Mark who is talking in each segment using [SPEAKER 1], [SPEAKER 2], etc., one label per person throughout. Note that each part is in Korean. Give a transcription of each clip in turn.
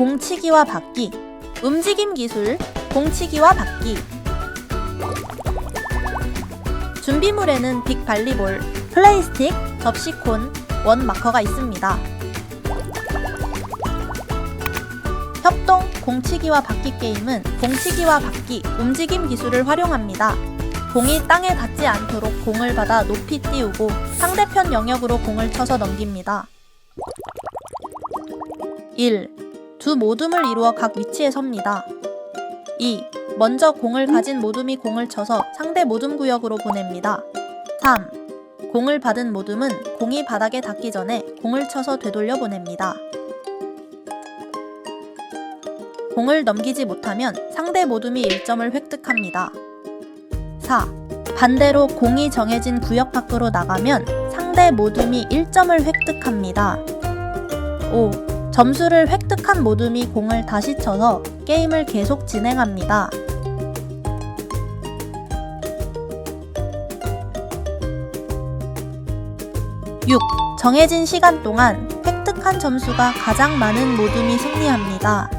[SPEAKER 1] 공치기와 받기, 움직임 기술, 공치기와 받기. 준비물에는 빅 발리볼, 플레이스틱, 접시콘, 원 마커가 있습니다. 협동 공치기와 받기 게임은 공치기와 받기, 움직임 기술을 활용합니다. 공이 땅에 닿지 않도록 공을 받아 높이 띄우고 상대편 영역으로 공을 쳐서 넘깁니다. 1. 두 모둠을 이루어 각 위치에 섭니다. 2. 먼저 공을 가진 모둠이 공을 쳐서 상대 모둠 구역으로 보냅니다. 3. 공을 받은 모둠은 공이 바닥에 닿기 전에 공을 쳐서 되돌려 보냅니다. 공을 넘기지 못하면 상대 모둠이 1점을 획득합니다. 4. 반대로 공이 정해진 구역 밖으로 나가면 상대 모둠이 1점을 획득합니다. 5. 점수를 획득한 모둠이 공을 다시 쳐서 게임을 계속 진행합니다. 6. 정해진 시간 동안 획득한 점수가 가장 많은 모둠이 승리합니다.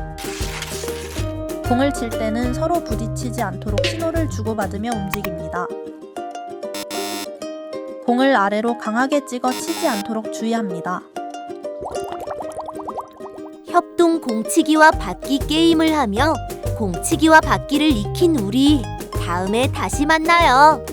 [SPEAKER 1] 공을 칠 때는 서로 부딪히지 않도록 신호를 주고받으며 움직입니다. 공을 아래로 강하게 찍어 치지 않도록 주의합니다.
[SPEAKER 2] 협동 공치기와 받기 게임을 하며 공치기와 받기를 익힌 우리 다음에 다시 만나요.